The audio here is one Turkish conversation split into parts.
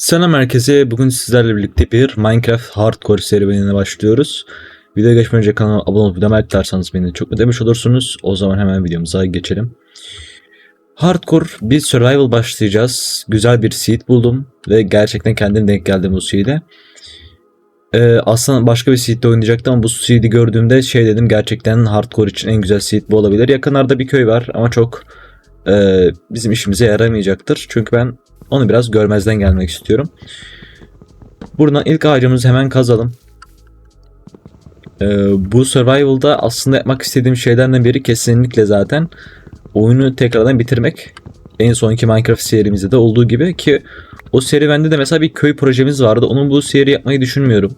Selam herkese. Bugün sizlerle birlikte bir Minecraft Hardcore serüvenine başlıyoruz. Videoya geçmeden önce kanalıma abone olup videomu tıklarsanız beni çok ödemiş olursunuz. O zaman hemen videomuza geçelim. Hardcore bir survival başlayacağız. Güzel bir seed buldum ve gerçekten kendim denk geldim bu seed'e. Ee, aslında başka bir seed'de oynayacaktım ama bu seed'i gördüğümde şey dedim gerçekten hardcore için en güzel seed bu olabilir. Yakınlarda bir köy var ama çok e, bizim işimize yaramayacaktır. Çünkü ben onu biraz görmezden gelmek istiyorum. Buradan ilk ağacımızı hemen kazalım. Ee, bu survival'da aslında yapmak istediğim şeylerden biri kesinlikle zaten oyunu tekrardan bitirmek. En sonki Minecraft serimizde de olduğu gibi ki o serüvende de mesela bir köy projemiz vardı. Onun bu seri yapmayı düşünmüyorum.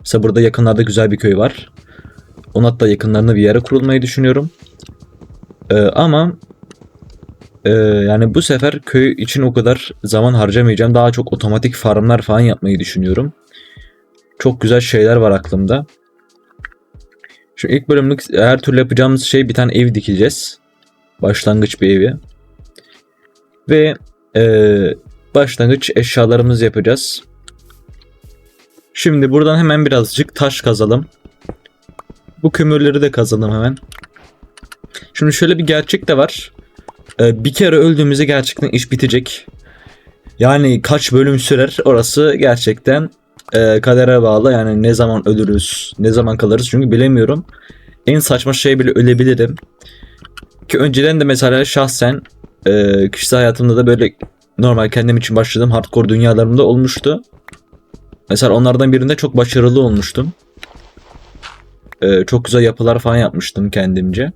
Mesela burada yakınlarda güzel bir köy var. Onun hatta yakınlarında bir yere kurulmayı düşünüyorum. Ee, ama ee, yani bu sefer köy için o kadar zaman harcamayacağım. Daha çok otomatik farmlar falan yapmayı düşünüyorum. Çok güzel şeyler var aklımda. Şu ilk bölümlük her türlü yapacağımız şey bir tane ev dikeceğiz. Başlangıç bir evi. Ve ee, başlangıç eşyalarımızı yapacağız. Şimdi buradan hemen birazcık taş kazalım. Bu kömürleri de kazalım hemen. Şimdi şöyle bir gerçek de var. Ee, bir kere öldüğümüzde gerçekten iş bitecek. Yani kaç bölüm sürer orası gerçekten e, kadere bağlı. Yani ne zaman ölürüz, ne zaman kalırız çünkü bilemiyorum. En saçma şey bile ölebilirim. Ki önceden de mesela şahsen e, kişisel hayatımda da böyle normal kendim için başladığım hardcore dünyalarımda olmuştu. Mesela onlardan birinde çok başarılı olmuştum. E, çok güzel yapılar falan yapmıştım kendimce.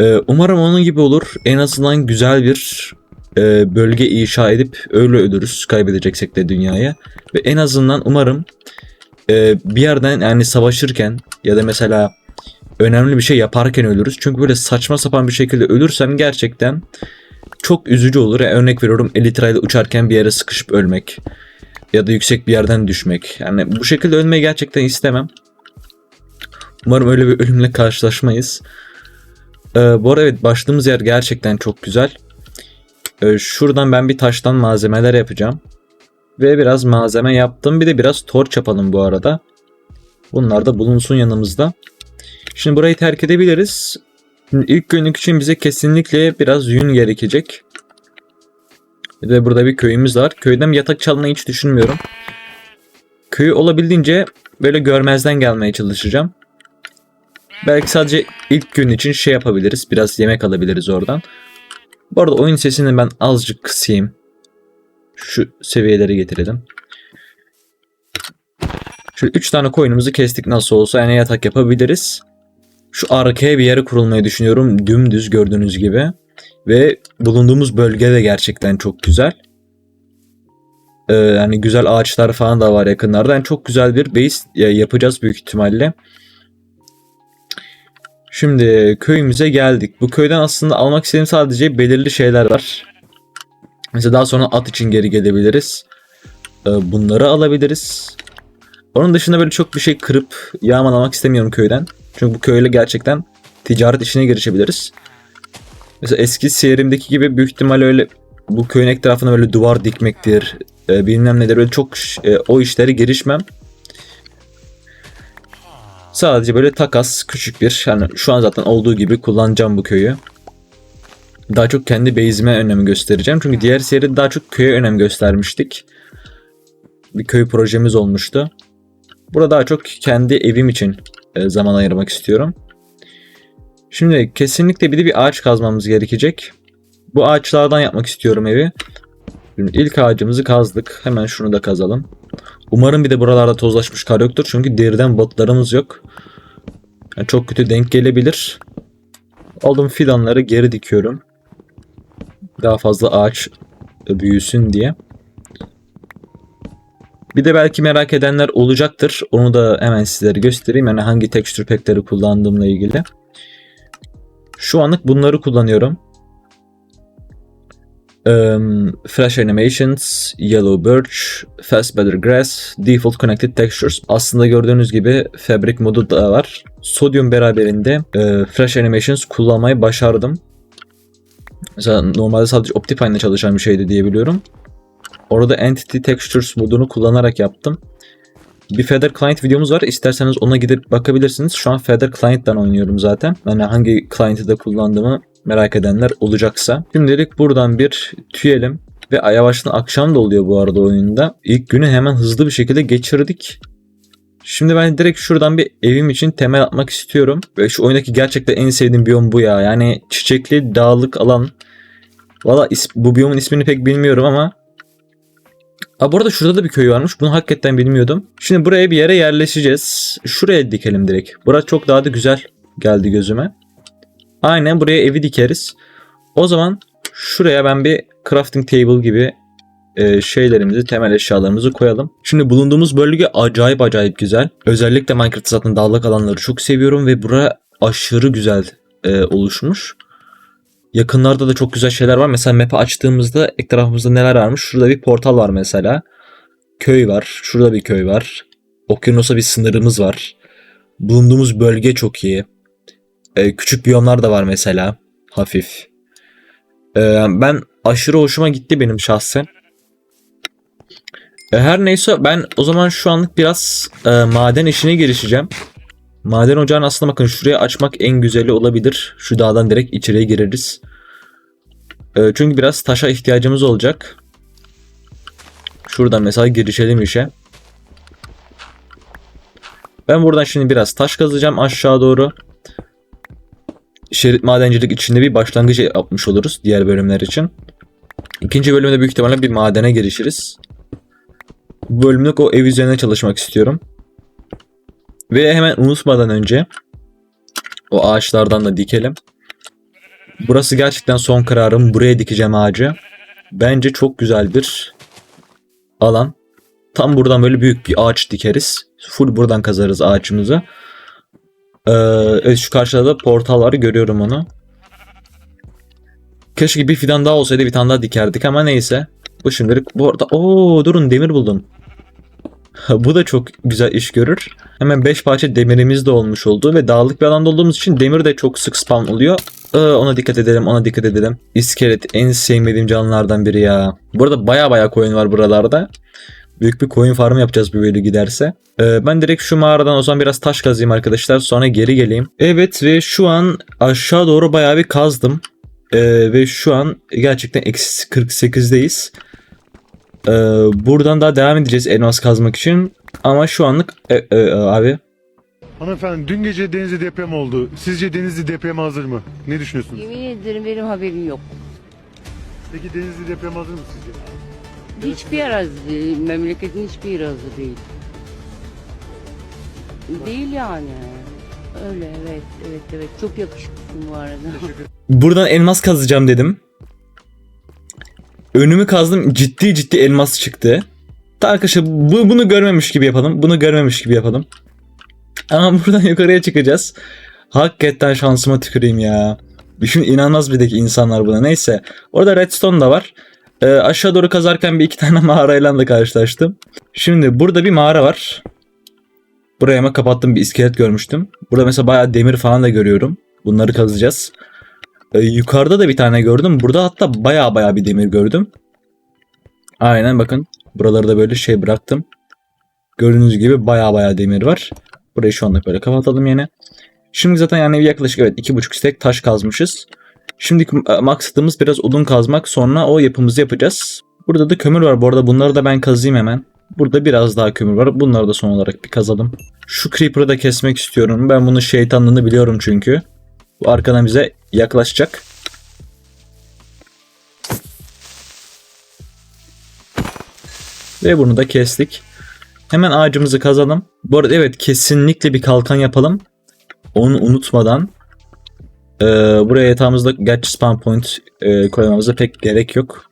Ee, umarım onun gibi olur. En azından güzel bir e, bölge inşa edip öyle ölürüz kaybedeceksek de dünyaya. Ve en azından umarım e, bir yerden yani savaşırken ya da mesela önemli bir şey yaparken ölürüz. Çünkü böyle saçma sapan bir şekilde ölürsem gerçekten çok üzücü olur. Yani örnek veriyorum elitrayla uçarken bir yere sıkışıp ölmek. Ya da yüksek bir yerden düşmek. Yani bu şekilde ölmeyi gerçekten istemem. Umarım öyle bir ölümle karşılaşmayız. Ee, bu arada evet başladığımız yer gerçekten çok güzel. Ee, şuradan ben bir taştan malzemeler yapacağım. Ve biraz malzeme yaptım. Bir de biraz torç yapalım bu arada. Bunlar da bulunsun yanımızda. Şimdi burayı terk edebiliriz. Şimdi ilk günlük için bize kesinlikle biraz yün gerekecek. Bir de burada bir köyümüz var. Köyden yatak çalmayı hiç düşünmüyorum. Köyü olabildiğince böyle görmezden gelmeye çalışacağım. Belki sadece ilk gün için şey yapabiliriz. Biraz yemek alabiliriz oradan. Bu arada oyun sesini ben azıcık kısayım. Şu seviyeleri getirelim. Şu 3 tane koyunumuzu kestik nasıl olsa yani yatak yapabiliriz. Şu arkaya bir yere kurulmayı düşünüyorum. Dümdüz gördüğünüz gibi. Ve bulunduğumuz bölge de gerçekten çok güzel. Ee, yani güzel ağaçlar falan da var yakınlarda. Yani çok güzel bir base yapacağız büyük ihtimalle. Şimdi köyümüze geldik. Bu köyden aslında almak istediğim sadece belirli şeyler var. Mesela daha sonra at için geri gelebiliriz. Ee, bunları alabiliriz. Onun dışında böyle çok bir şey kırıp yağmalamak istemiyorum köyden. Çünkü bu köyle gerçekten ticaret işine girişebiliriz. Mesela eski serimdeki gibi büyük ihtimal öyle bu köyün etrafına böyle duvar dikmektir, e, bilmem nedir öyle çok e, o işlere girişmem. Sadece böyle takas küçük bir yani şu an zaten olduğu gibi kullanacağım bu köyü. Daha çok kendi base'ime önem göstereceğim. Çünkü diğer seride daha çok köye önem göstermiştik. Bir köy projemiz olmuştu. Burada daha çok kendi evim için e, zaman ayırmak istiyorum. Şimdi kesinlikle bir de bir ağaç kazmamız gerekecek. Bu ağaçlardan yapmak istiyorum evi. Şimdi ilk ağacımızı kazdık. Hemen şunu da kazalım. Umarım bir de buralarda tozlaşmış kar yoktur. Çünkü deriden botlarımız yok. Yani çok kötü denk gelebilir. Aldım fidanları geri dikiyorum. Daha fazla ağaç büyüsün diye. Bir de belki merak edenler olacaktır. Onu da hemen sizlere göstereyim. Yani hangi texture pack'leri kullandığımla ilgili. Şu anlık bunları kullanıyorum. Um, Flash Animations, Yellow Birch, Fast Better Grass, Default Connected Textures. Aslında gördüğünüz gibi Fabric modu da var. Sodium beraberinde e, Flash Animations kullanmayı başardım. Mesela normalde sadece Optifine'le çalışan bir şeydi diye biliyorum. Orada Entity Textures modunu kullanarak yaptım. Bir Feather Client videomuz var. İsterseniz ona gidip bakabilirsiniz. Şu an Feather Client'tan oynuyorum zaten. Yani hangi client'ı da kullandığımı merak edenler olacaksa. Şimdilik buradan bir tüyelim. Ve yavaştan akşam da oluyor bu arada oyunda. İlk günü hemen hızlı bir şekilde geçirdik. Şimdi ben direkt şuradan bir evim için temel atmak istiyorum. Ve şu oyundaki gerçekten en sevdiğim biyom bu ya. Yani çiçekli dağlık alan. Valla bu biyomun ismini pek bilmiyorum ama. Aa, bu arada şurada da bir köy varmış. Bunu hakikaten bilmiyordum. Şimdi buraya bir yere yerleşeceğiz. Şuraya dikelim direkt. Burası çok daha da güzel geldi gözüme. Aynen buraya evi dikeriz. O zaman şuraya ben bir crafting table gibi e, şeylerimizi, temel eşyalarımızı koyalım. Şimdi bulunduğumuz bölge acayip acayip güzel. Özellikle Minecraft zaten dağlık alanları çok seviyorum ve bura aşırı güzel e, oluşmuş. Yakınlarda da çok güzel şeyler var. Mesela map'i açtığımızda etrafımızda neler varmış? Şurada bir portal var mesela. Köy var. Şurada bir köy var. Okyanusa bir sınırımız var. Bulunduğumuz bölge çok iyi. E, küçük biyomlar da var mesela. Hafif. E, ben aşırı hoşuma gitti benim şahsen. E, Her neyse ben o zaman şu anlık biraz e, maden işine girişeceğim. Maden ocağını aslında bakın şuraya açmak en güzeli olabilir. Şu dağdan direkt içeriye gireriz. E, çünkü biraz taşa ihtiyacımız olacak. Şuradan mesela girişelim işe. Ben buradan şimdi biraz taş kazacağım aşağı doğru. Şerit madencilik içinde bir başlangıç yapmış oluruz diğer bölümler için. İkinci bölümde büyük ihtimalle bir madene girişiriz. Bu bölümlük o ev üzerine çalışmak istiyorum. Ve hemen unutmadan önce o ağaçlardan da dikelim. Burası gerçekten son kararım. Buraya dikeceğim ağacı. Bence çok güzel bir alan. Tam buradan böyle büyük bir ağaç dikeriz. Full buradan kazarız ağaçımızı. Evet şu karşıda da portal var. Görüyorum onu. Keşke bir fidan daha olsaydı bir tane daha dikerdik ama neyse. Bu şimdilik bu arada ooo durun demir buldum. Bu da çok güzel iş görür. Hemen 5 parça demirimiz de olmuş oldu ve dağlık bir alanda olduğumuz için demir de çok sık spawn oluyor. Ee, ona dikkat edelim, ona dikkat edelim. İskelet en sevmediğim canlılardan biri ya. Bu arada baya baya koyun var buralarda. Büyük bir koyun farmı yapacağız bu böyle giderse. Ee, ben direkt şu mağaradan o zaman biraz taş kazayım arkadaşlar. Sonra geri geleyim. Evet ve şu an aşağı doğru baya bir kazdım. Ee, ve şu an gerçekten eksi 48'deyiz. Ee, buradan daha devam edeceğiz elmas kazmak için. Ama şu anlık e, e, e, abi Hanımefendi dün gece denizde deprem oldu. Sizce Denizli depreme hazır mı? Ne düşünüyorsunuz? Yemin ederim benim haberim yok. Peki Denizli deprem hazır mı sizce? Hiçbir yer değil. Memleketin hiçbir yeri hazır değil. Değil yani. Öyle evet evet evet. Çok yakışıklısın bu arada. buradan elmas kazacağım dedim. Önümü kazdım ciddi ciddi elmas çıktı. Ta arkadaşlar bu, bunu görmemiş gibi yapalım. Bunu görmemiş gibi yapalım. Ama buradan yukarıya çıkacağız. Hakikaten şansıma tüküreyim ya. Düşün inanmaz bir de ki insanlar buna. Neyse. Orada redstone da var. Ee, aşağı doğru kazarken bir iki tane mağarayla da karşılaştım. Şimdi burada bir mağara var. Buraya ama kapattım bir iskelet görmüştüm. Burada mesela bayağı demir falan da görüyorum. Bunları kazacağız. Ee, yukarıda da bir tane gördüm. Burada hatta bayağı bayağı bir demir gördüm. Aynen bakın. Buraları da böyle şey bıraktım. Gördüğünüz gibi bayağı bayağı demir var. Burayı şu anda böyle kapatalım yine. Şimdi zaten yani yaklaşık evet 2,5 stek taş kazmışız. Şimdi maksadımız biraz odun kazmak sonra o yapımızı yapacağız. Burada da kömür var bu arada bunları da ben kazayım hemen. Burada biraz daha kömür var. Bunları da son olarak bir kazalım. Şu creeper'ı da kesmek istiyorum. Ben bunun şeytanlığını biliyorum çünkü. Bu arkadan bize yaklaşacak. Ve bunu da kestik. Hemen ağacımızı kazalım. Bu arada evet kesinlikle bir kalkan yapalım. Onu unutmadan. Ee, buraya yatağımızda gerçi spawn point e, koymamıza pek gerek yok.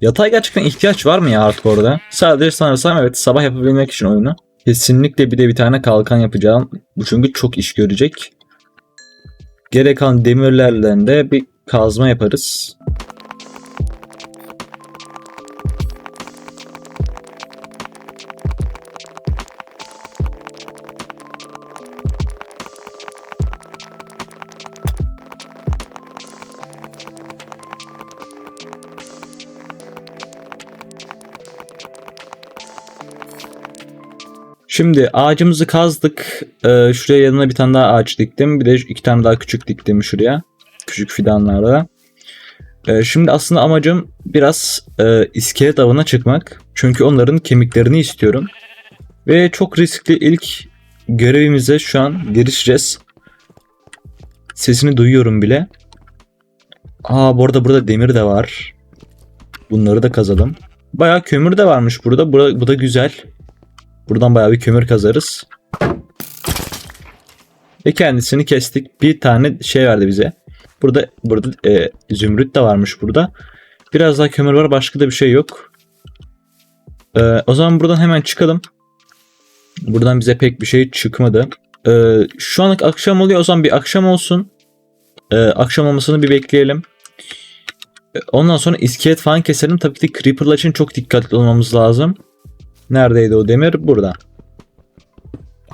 Yatağa gerçekten ihtiyaç var mı ya artık orada? Sadece sanırsam evet sabah yapabilmek için oyunu. Kesinlikle bir de bir tane kalkan yapacağım. Bu çünkü çok iş görecek. Gerek kalan demirlerle de bir kazma yaparız. Şimdi ağacımızı kazdık. Ee, şuraya yanına bir tane daha ağaç diktim. Bir de iki tane daha küçük diktim şuraya. Küçük fidanlarda. Ee, şimdi aslında amacım biraz e, iskelet avına çıkmak. Çünkü onların kemiklerini istiyorum. Ve çok riskli ilk görevimize şu an girişeceğiz. Sesini duyuyorum bile. Aa bu arada burada demir de var. Bunları da kazalım. Bayağı kömür de varmış burada. Bu, bu da güzel. Buradan bayağı bir kömür kazarız. Ve kendisini kestik. Bir tane şey verdi bize. Burada burada e, zümrüt de varmış burada. Biraz daha kömür var. Başka da bir şey yok. E, o zaman buradan hemen çıkalım. Buradan bize pek bir şey çıkmadı. E, şu anlık akşam oluyor. O zaman bir akşam olsun. E, akşam olmasını bir bekleyelim. E, Ondan sonra iskelet falan keselim. Tabii ki de Creeper'lar için çok dikkatli olmamız lazım. Neredeydi o demir? Burada.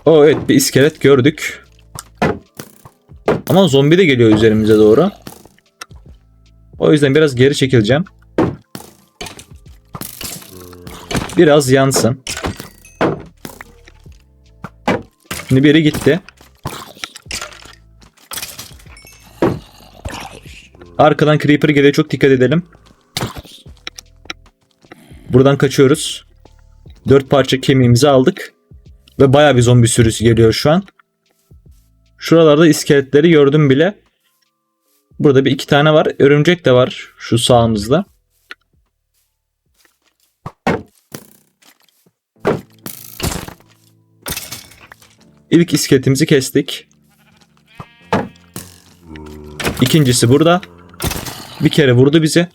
O evet bir iskelet gördük. Ama zombi de geliyor üzerimize doğru. O yüzden biraz geri çekileceğim. Biraz yansın. Şimdi biri gitti. Arkadan creeper geliyor çok dikkat edelim. Buradan kaçıyoruz. Dört parça kemiğimizi aldık. Ve baya bir zombi sürüsü geliyor şu an. Şuralarda iskeletleri gördüm bile. Burada bir iki tane var. Örümcek de var şu sağımızda. İlk iskeletimizi kestik. İkincisi burada. Bir kere vurdu bizi.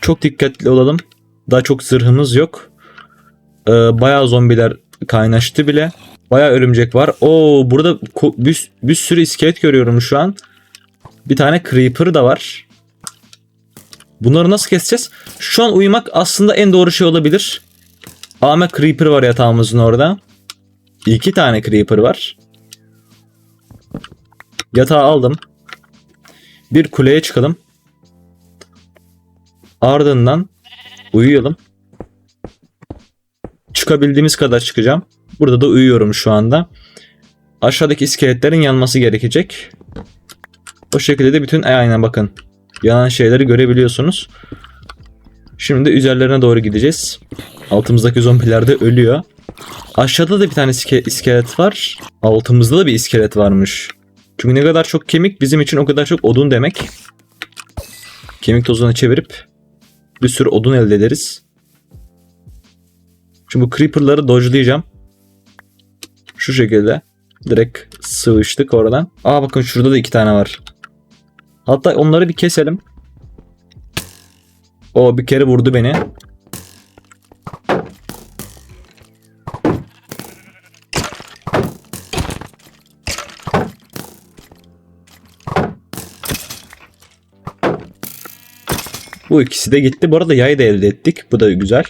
Çok dikkatli olalım. Daha çok zırhımız yok. Ee, bayağı zombiler kaynaştı bile. Bayağı örümcek var. Oo burada bir, bir sürü iskelet görüyorum şu an. Bir tane creeper da var. Bunları nasıl keseceğiz? Şu an uyumak aslında en doğru şey olabilir. Ama creeper var yatağımızın orada. İki tane creeper var. Yatağı aldım. Bir kuleye çıkalım. Ardından uyuyalım. Çıkabildiğimiz kadar çıkacağım. Burada da uyuyorum şu anda. Aşağıdaki iskeletlerin yanması gerekecek. O şekilde de bütün aynen bakın. Yanan şeyleri görebiliyorsunuz. Şimdi de üzerlerine doğru gideceğiz. Altımızdaki zombiler de ölüyor. Aşağıda da bir tane iske- iskelet var. Altımızda da bir iskelet varmış. Çünkü ne kadar çok kemik bizim için o kadar çok odun demek. Kemik tozunu çevirip bir sürü odun elde ederiz. Şimdi bu creeper'ları dodge'layacağım. Şu şekilde. Direkt sıvıştık oradan. Aa bakın şurada da iki tane var. Hatta onları bir keselim. O bir kere vurdu beni. Bu ikisi de gitti. Bu arada yay da elde ettik. Bu da güzel.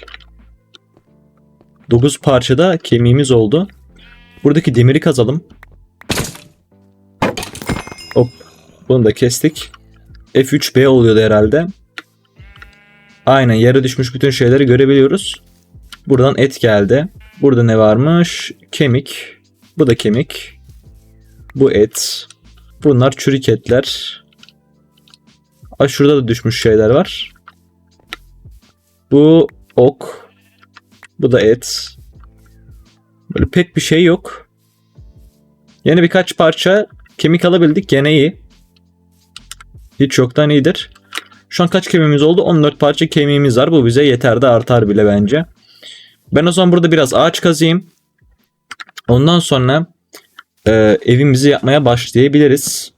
9 parçada kemiğimiz oldu. Buradaki demiri kazalım. Hop. Bunu da kestik. F3B oluyordu herhalde. Aynen yere düşmüş bütün şeyleri görebiliyoruz. Buradan et geldi. Burada ne varmış? Kemik. Bu da kemik. Bu et. Bunlar çürük etler. Aa, şurada da düşmüş şeyler var. Bu ok. Bu da et. Böyle pek bir şey yok. Yine birkaç parça kemik alabildik. Gene iyi. Hiç yoktan iyidir. Şu an kaç kemiğimiz oldu? 14 parça kemiğimiz var. Bu bize yeter de artar bile bence. Ben o zaman burada biraz ağaç kazıyım. Ondan sonra e, evimizi yapmaya başlayabiliriz.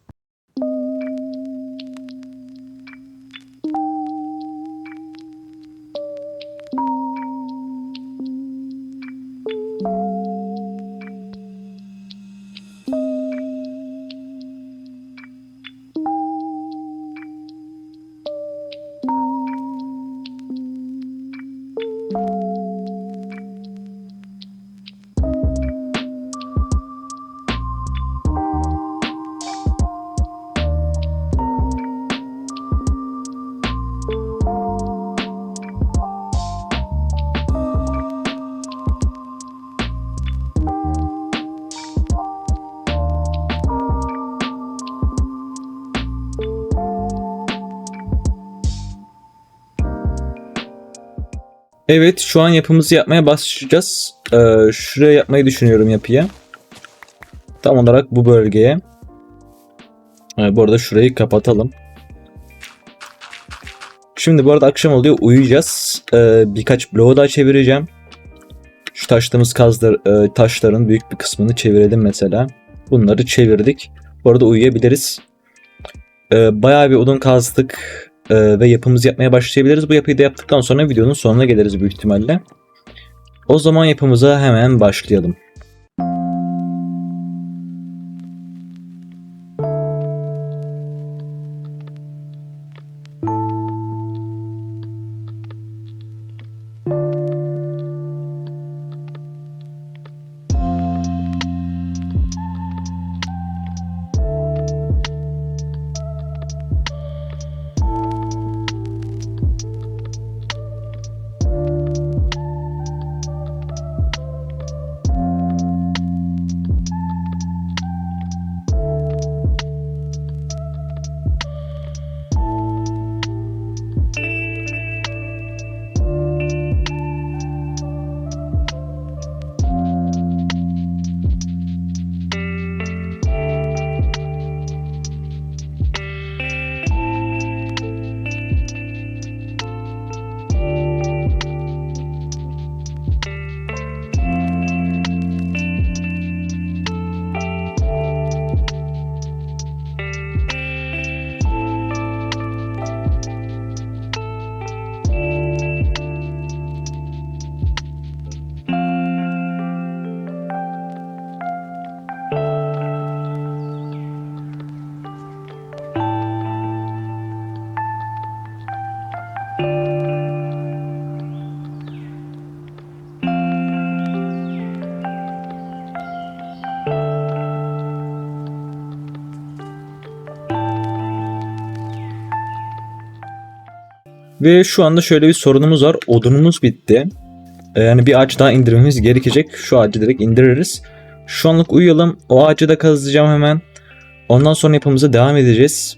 Evet şu an yapımızı yapmaya başlayacağız. Ee, şuraya yapmayı düşünüyorum yapıyı. Tam olarak bu bölgeye. Ee, bu arada şurayı kapatalım. Şimdi bu arada akşam oluyor uyuyacağız. Ee, birkaç bloğu daha çevireceğim. Şu taştığımız kazlar, e, taşların büyük bir kısmını çevirelim mesela. Bunları çevirdik. Bu arada uyuyabiliriz. Ee, bayağı bir odun kazdık e, ve yapımızı yapmaya başlayabiliriz. Bu yapıyı da yaptıktan sonra videonun sonuna geliriz büyük ihtimalle. O zaman yapımıza hemen başlayalım. Ve şu anda şöyle bir sorunumuz var. Odunumuz bitti. Ee, Yani bir ağaç daha indirmemiz gerekecek. Şu ağacı direkt indiririz. Şu anlık uyuyalım. O ağacı da kazıyacağım hemen. Ondan sonra yapımıza devam edeceğiz.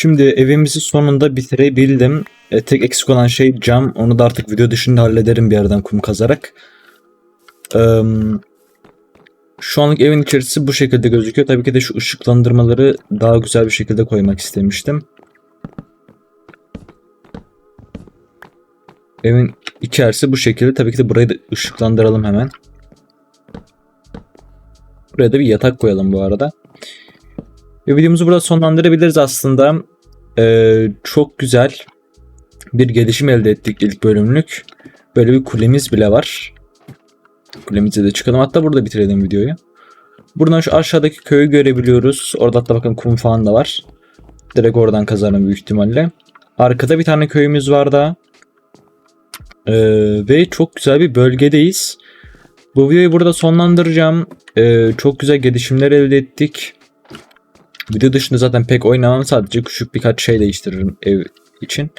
Şimdi evimizi sonunda bitirebildim. E, tek eksik olan şey cam. Onu da artık video dışında hallederim bir yerden kum kazarak. Eee, şu anlık evin içerisi bu şekilde gözüküyor. Tabii ki de şu ışıklandırmaları daha güzel bir şekilde koymak istemiştim. Evin içerisi bu şekilde. Tabii ki de burayı da ışıklandıralım hemen. Buraya da bir yatak koyalım bu arada. Ve videomuzu burada sonlandırabiliriz aslında. Ee, çok güzel bir gelişim elde ettik ilk bölümlük. Böyle bir kulemiz bile var. Kulemize de çıkalım. Hatta burada bitirelim videoyu. Buradan şu aşağıdaki köyü görebiliyoruz. Orada hatta bakın kum falan da var. Direkt oradan kazarım büyük ihtimalle. Arkada bir tane köyümüz var daha. Ee, ve çok güzel bir bölgedeyiz. Bu videoyu burada sonlandıracağım. Ee, çok güzel gelişimler elde ettik. Video dışında zaten pek oynamam. Sadece küçük birkaç şey değiştiririm ev için.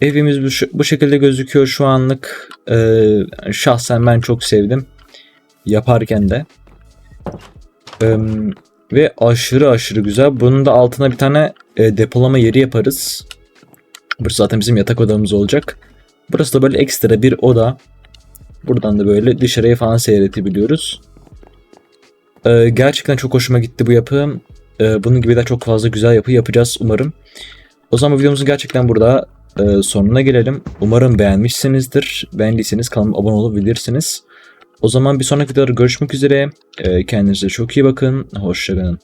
Evimiz bu, bu şekilde gözüküyor şu anlık. Ee, şahsen ben çok sevdim. Yaparken de. Ee, ve aşırı aşırı güzel. Bunun da altına bir tane e, depolama yeri yaparız. Burası zaten bizim yatak odamız olacak. Burası da böyle ekstra bir oda. Buradan da böyle dışarıya falan seyredebiliyoruz. Ee, gerçekten çok hoşuma gitti bu yapı. Ee, bunun gibi de çok fazla güzel yapı yapacağız umarım. O zaman videomuzun gerçekten burada e, sonuna gelelim. Umarım beğenmişsinizdir. Beğendiyseniz kanalıma abone olabilirsiniz. O zaman bir sonraki videoda görüşmek üzere. Ee, kendinize çok iyi bakın. Hoşçakalın.